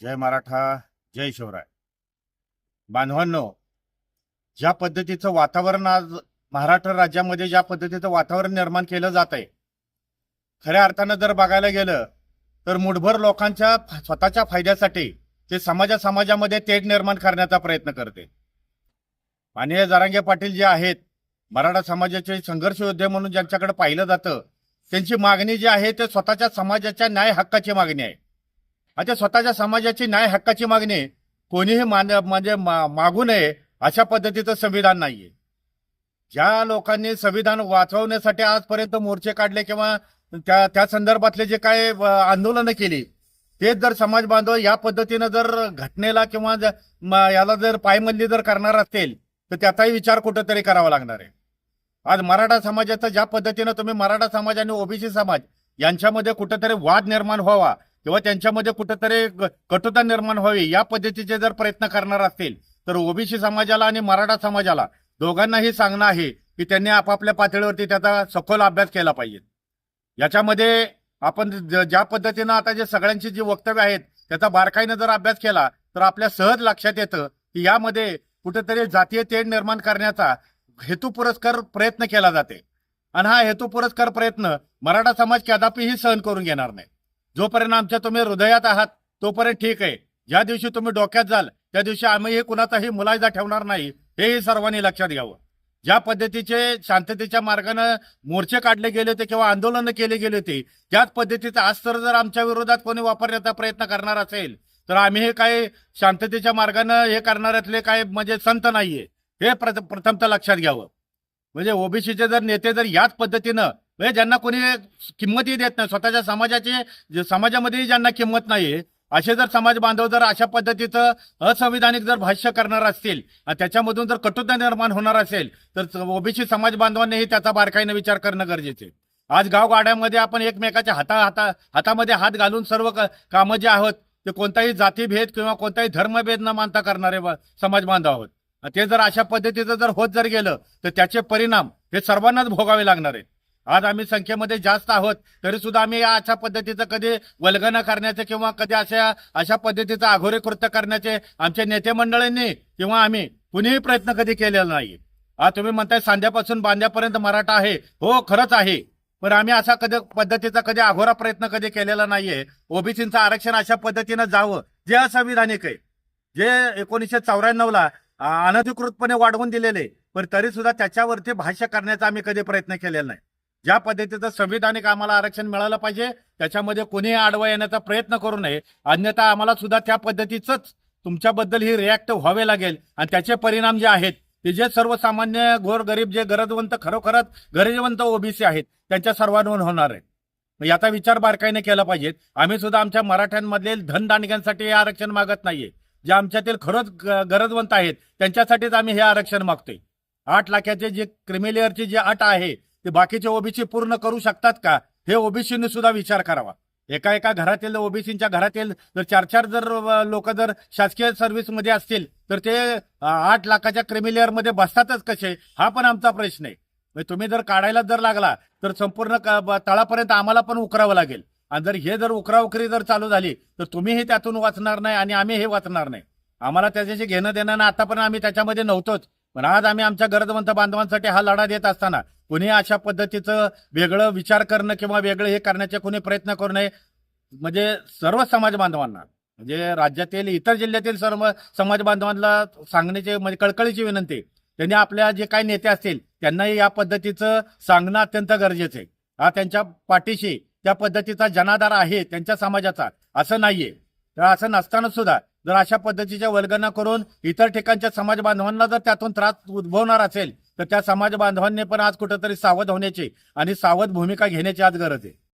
जय मराठा जय शिवराय. बांधवांनो ज्या पद्धतीचं वातावरण आज महाराष्ट्र राज्यामध्ये ज्या पद्धतीचं वातावरण निर्माण केलं जात आहे खऱ्या अर्थानं जर बघायला गेलं तर मुठभर लोकांच्या स्वतःच्या फायद्यासाठी ते समाजा समाजामध्ये तेढ निर्माण करण्याचा प्रयत्न करते. माननीय जरांगे पाटील जे आहेत मराठा समाजाचे संघर्ष योद्धे म्हणून ज्यांच्याकडे पाहिलं जातं त्यांची मागणी जी आहे ते स्वतःच्या समाजाच्या न्याय हक्काची मागणी आहे. आता स्वतःच्या समाजाची न्याय हक्काची मागणी कोणीही मान म्हणजे मा- मागू नये अशा पद्धतीचं संविधान नाहीये. ज्या लोकांनी संविधान वाचवण्यासाठी आजपर्यंत मोर्चे काढले किंवा त्या त्या संदर्भातले जे काय आंदोलनं केली तेच जर समाज बांधव या पद्धतीनं जर घटनेला किंवा म- याला जर पायमल्ली जर करणार असतील तर त्याचाही विचार कुठंतरी करावा लागणार आहे. आज मराठा समाजाचं ज्या पद्धतीनं तुम्ही मराठा समाज आणि ओबीसी समाज यांच्यामध्ये कुठंतरी वाद निर्माण व्हावा किंवा त्यांच्यामध्ये कुठंतरी कटुता निर्माण व्हावी या पद्धतीचे जर प्रयत्न करणार असतील तर ओबीसी समाजाला आणि मराठा समाजाला दोघांनाही सांगणं आहे की त्यांनी आपापल्या पातळीवरती त्याचा सखोल अभ्यास केला पाहिजे. याच्यामध्ये आपण ज्या पद्धतीनं आता जे सगळ्यांची जी वक्तव्य आहेत त्याचा बारकाईनं जर अभ्यास केला तर आपल्या सहज लक्षात येतं की यामध्ये कुठेतरी जातीय तेढ निर्माण करण्याचा हेतू पुरस्कार प्रयत्न केला जाते. आणि हा हेतू पुरस्कार प्रयत्न मराठा समाज कदापिही सहन करून घेणार नाही. जोपर्यंत आमच्या तुम्ही हृदयात आहात तोपर्यंत ठीक आहे. ज्या दिवशी तुम्ही डोक्यात जाल त्या दिवशी आम्ही कुणाचाही मुलायदा ठेवणार नाही हेही सर्वांनी लक्षात घ्यावं. ज्या पद्धतीचे शांततेच्या मार्गानं मोर्चे काढले गेले होते किंवा आंदोलनं केले गेले होते त्याच पद्धतीचं अस्त्र जर आमच्या विरोधात कोणी वापरण्याचा प्रयत्न करणार असेल तर आम्ही हे काही शांततेच्या मार्गानं हे करणाऱ्यातले काय म्हणजे संत नाहीये. हे प्रथमतः लक्षात घ्यावं. म्हणजे ओबीसीचे जर नेते जर याच पद्धतीनं म्हणजे ज्यांना कोणी किंमतही देत नाही स्वतःच्या समाजाचे समाजामध्येही ज्यांना किंमत नाही असे जर समाज बांधव जर अशा पद्धतीचं असंविधानिक जर भाष्य करणार असतील आणि त्याच्यामधून जर कटुता निर्माण होणार असेल तर ओबीसी समाज बांधवांनीही त्याचा बारकाईने विचार करणं गरजेचे आज गावगाड्यामध्ये आपण एकमेकाच्या हाता हाता हातामध्ये हात घालून सर्व क- कामं जे आहोत ते कोणताही जातीभेद किंवा कोणताही धर्मभेद न मानता करणारे समाज बांधव आहोत. ते जर अशा पद्धतीचं जर होत जर गेलं तर त्याचे परिणाम हे सर्वांनाच भोगावे लागणार आहेत. आज आम्ही संख्येमध्ये जास्त आहोत तरी सुद्धा आम्ही या अशा पद्धतीचं कधी वल्गना करण्याचे किंवा कधी अशा अशा पद्धतीचं आघोरे कृत्य करण्याचे आमच्या नेते मंडळींनी किंवा आम्ही कुणीही प्रयत्न कधी केलेला नाही. आज तुम्ही म्हणताय सांध्यापासून बांध्यापर्यंत मराठा आहे. हो खरंच आहे. पण आम्ही अशा कधी पद्धतीचा कधी आघोरा प्रयत्न कधी केलेला नाहीये. ओबीसीचं आरक्षण अशा पद्धतीनं जावं जे असंविधानिक आहे. जे एकोणीसशे चौऱ्याण्णवला अनधिकृतपणे वाढवून दिलेले पण तरी सुद्धा त्याच्यावरती भाष्य करण्याचा आम्ही कधी प्रयत्न केलेला नाही. ज्या पद्धतीचं संविधानिक आम्हाला आरक्षण मिळालं पाहिजे त्याच्यामध्ये कोणीही आडवा येण्याचा प्रयत्न करू नये. अन्यथा आम्हाला सुद्धा त्या पद्धतीचंच तुमच्याबद्दल ही रिॲक्ट व्हावे लागेल. आणि त्याचे परिणाम जे आहेत ते जे सर्वसामान्य गोरगरीब जे गरजवंत खरोखरच गरजवंत ओबीसी आहेत त्यांच्या सर्वांवर होणार आहे. मग याचा विचार बारकाईने केला पाहिजे. आम्ही सुद्धा आमच्या मराठ्यांमधील धनदांडग्यांसाठी हे आरक्षण मागत नाहीये. जे आमच्यातील खरंच ग- गरजवंत आहेत त्यांच्यासाठीच आम्ही हे आरक्षण मागतोय. आठ लाखाचे जे क्रिमिलेअरची जी अट आहे ते बाकीचे ओबीसी पूर्ण करू शकतात का? हे ओबीसीने सुद्धा विचार करावा. एका एका घरातील ओबीसीच्या घरातील जर चार चार जर लोक जर शासकीय सर्व्हिसमध्ये असतील तर ते आठ लाखाच्या क्रिमिलियरमध्ये बसतातच कसे? हा पण आमचा प्रश्न आहे. तुम्ही जर काढायला जर लागला तर संपूर्ण तळापर्यंत आम्हाला पण उकरावं लागेल. आणि जर हे जर उकराउकरी जर चालू झाली तर तुम्हीही त्यातून वाचणार नाही आणि आम्ही हे वाचणार नाही. आम्हाला त्याच्याशी घेणं देणं ना आतापर्यंत आम्ही त्याच्यामध्ये नव्हतोच. पण आज आम्ही आमच्या गरजवंत बांधवांसाठी हा लढा देत असताना कुणी अशा पद्धतीचं वेगळं विचार करणं किंवा वेगळं हे करण्याचे कुणी प्रयत्न करू नये म्हणजे सर्व समाज बांधवांना म्हणजे राज्यातील इतर जिल्ह्यातील सर्व समाज बांधवांना सांगण्याची म्हणजे कळकळीची विनंती त्यांनी आपल्या जे काही नेते असतील त्यांनाही या पद्धतीचं सांगणं अत्यंत गरजेचं आहे. हा त्यांच्या पाठीशी त्या पद्धतीचा जनाधार आहे त्यांच्या समाजाचा असं नाहीये. तर असं नसताना सुद्धा जर अशा पद्धतीच्या वल्गना करून इतर ठिकाणच्या समाज बांधवांना जर त्यातून त्रास उद्भवणार असेल तर त्या समाज बांधवांनी पण आज कुठंतरी सावध होण्याची आणि सावध भूमिका घेण्याची आज गरज आहे.